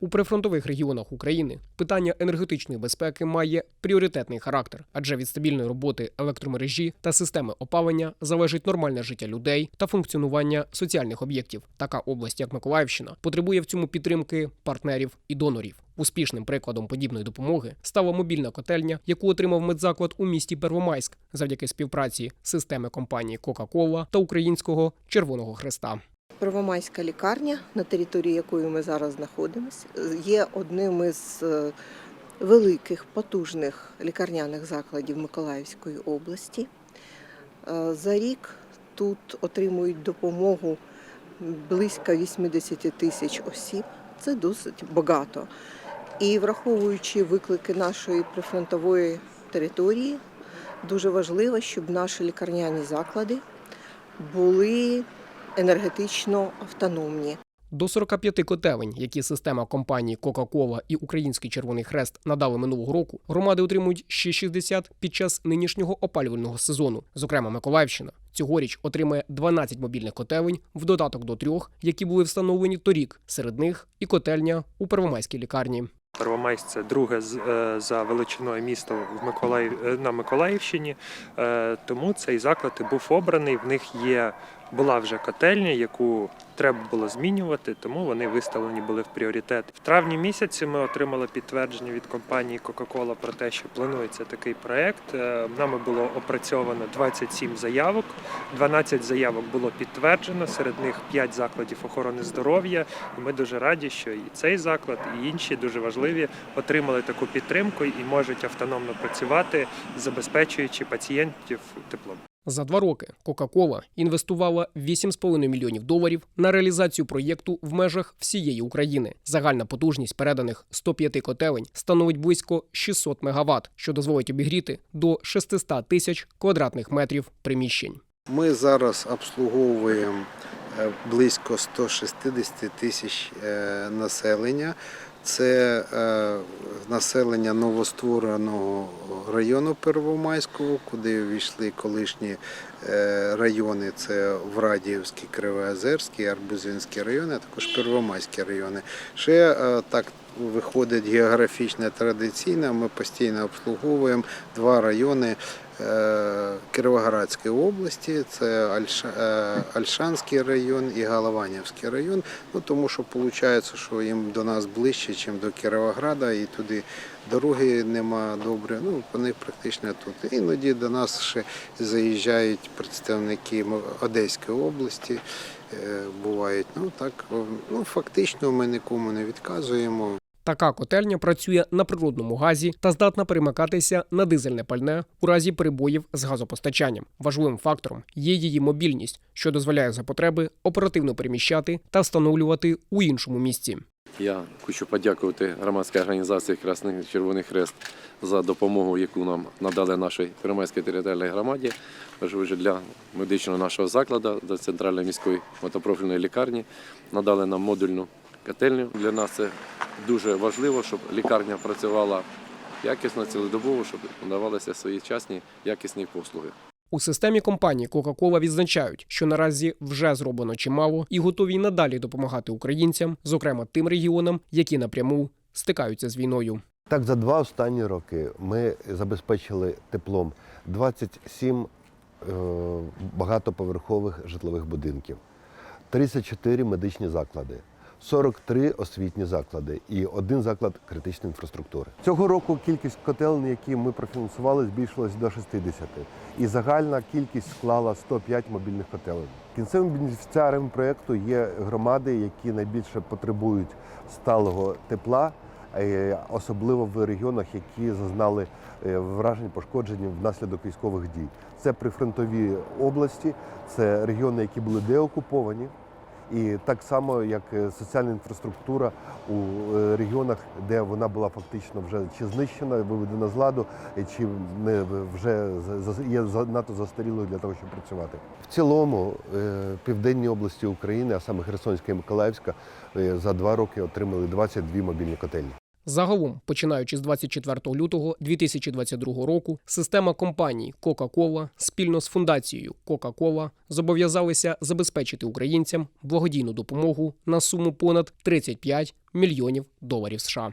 У прифронтових регіонах України питання енергетичної безпеки має пріоритетний характер, адже від стабільної роботи електромережі та системи опалення залежить нормальне життя людей та функціонування соціальних об'єктів. Така область, як Миколаївщина, потребує в цьому підтримки партнерів і донорів. Успішним прикладом подібної допомоги стала мобільна котельня, яку отримав медзаклад у місті Первомайськ завдяки співпраці системи компанії Кока-Кола та Українського Червоного Хреста. Первомайська лікарня, на території якої ми зараз знаходимося, є одним із е, великих потужних лікарняних закладів Миколаївської області. Е, За рік тут отримують допомогу близько 80 тисяч осіб. Це досить багато. І враховуючи виклики нашої прифронтової території, дуже важливо, щоб наші лікарняні заклади були енергетично автономні. До 45 котелень, які система компаній Coca-Cola і Український Червоний Хрест надали минулого року, громади отримують ще 60 під час нинішнього опалювального сезону. Зокрема, Миколаївщина цьогоріч отримає 12 мобільних котелень в додаток до трьох, які були встановлені торік. Серед них і котельня у Первомайській лікарні. Первомайськ це друге з- е, за величиною місто в Миколаїв е, на Миколаївщині. Е, Тому цей заклад і був обраний. В них є була вже котельня, яку треба було змінювати, тому вони виставлені були в пріоритет. В травні місяці ми отримали підтвердження від компанії Coca-Cola про те, що планується такий проект. Е, Нами було опрацьовано 27 заявок. 12 заявок було підтверджено. Серед них 5 закладів охорони здоров'я. І ми дуже раді, що і цей заклад, і інші дуже важливі отримали таку підтримку і можуть автономно працювати, забезпечуючи пацієнтів теплом. За два роки Coca-Cola інвестувала 8,5 мільйонів доларів на реалізацію проєкту в межах всієї України. Загальна потужність переданих 105 котелень становить близько 600 МВт, що дозволить обігріти до 600 тисяч квадратних метрів приміщень. Ми зараз обслуговуємо е, близько 160 тисяч е, населення. Це е, населення новоствореного району Первомайського, куди увійшли колишні е, райони. Це Врадіївський, Кривоозерський, Арбузинський райони, а також Первомайські райони. Ще е, так виходить географічно традиційно. Ми постійно обслуговуємо два райони е, Кіровоградської області, це е, Альшанський район і Голованівський район. Ну тому що виходить, що їм до нас ближче, ніж до Кіровограда, і туди дороги нема добре. Ну вони практично тут. Іноді до нас ще заїжджають представники Одеської області. е, Бувають, ну так, ну фактично ми нікому не відказуємо. Така котельня працює на природному газі та здатна перемикатися на дизельне пальне у разі перебоїв з газопостачанням. Важливим фактором є її мобільність, що дозволяє за потреби оперативно переміщати та встановлювати у іншому місці. Я хочу подякувати громадській організації Красний Червоний Хрест за допомогу, яку нам надали нашій Первомайській територіальній громаді, важливо для медичного нашого закладу, до центральної міської мотопрофільної лікарні. Надали нам модульну котельню. Для нас це дуже важливо, щоб лікарня працювала якісно, цілодобово, щоб надавалися своєчасні якісні послуги. У системі компанії Coca-Cola відзначають, що наразі вже зроблено чимало і готові й надалі допомагати українцям, зокрема тим регіонам, які напряму стикаються з війною. Так, за два останні роки ми забезпечили теплом 27 е, багатоповерхових житлових будинків, 34 медичні заклади, 43 освітні заклади і один заклад критичної інфраструктури. Цього року кількість котелень, які ми профінансували, збільшилась до 60. І загальна кількість склала 105 мобільних котелень. Кінцевим бенефіціарем проєкту є громади, які найбільше потребують сталого тепла е, особливо в регіонах, які зазнали е, вражень пошкоджень внаслідок військових дій. Це прифронтові області, це регіони, які були деокуповані. І так само, як е, соціальна інфраструктура у е, регіонах, де вона була фактично вже чи знищена, виведена з ладу, чи не вже є занадто застарілою для того, щоб працювати. В цілому е, південні області України, а саме Херсонська і Миколаївська, за два роки отримали 22 мобільні котельні. Загалом, починаючи з 24 лютого 2022 року, система компаній Coca-Cola спільно з фундацією Coca-Cola зобов'язалися забезпечити українцям благодійну допомогу на суму понад 35 мільйонів доларів США.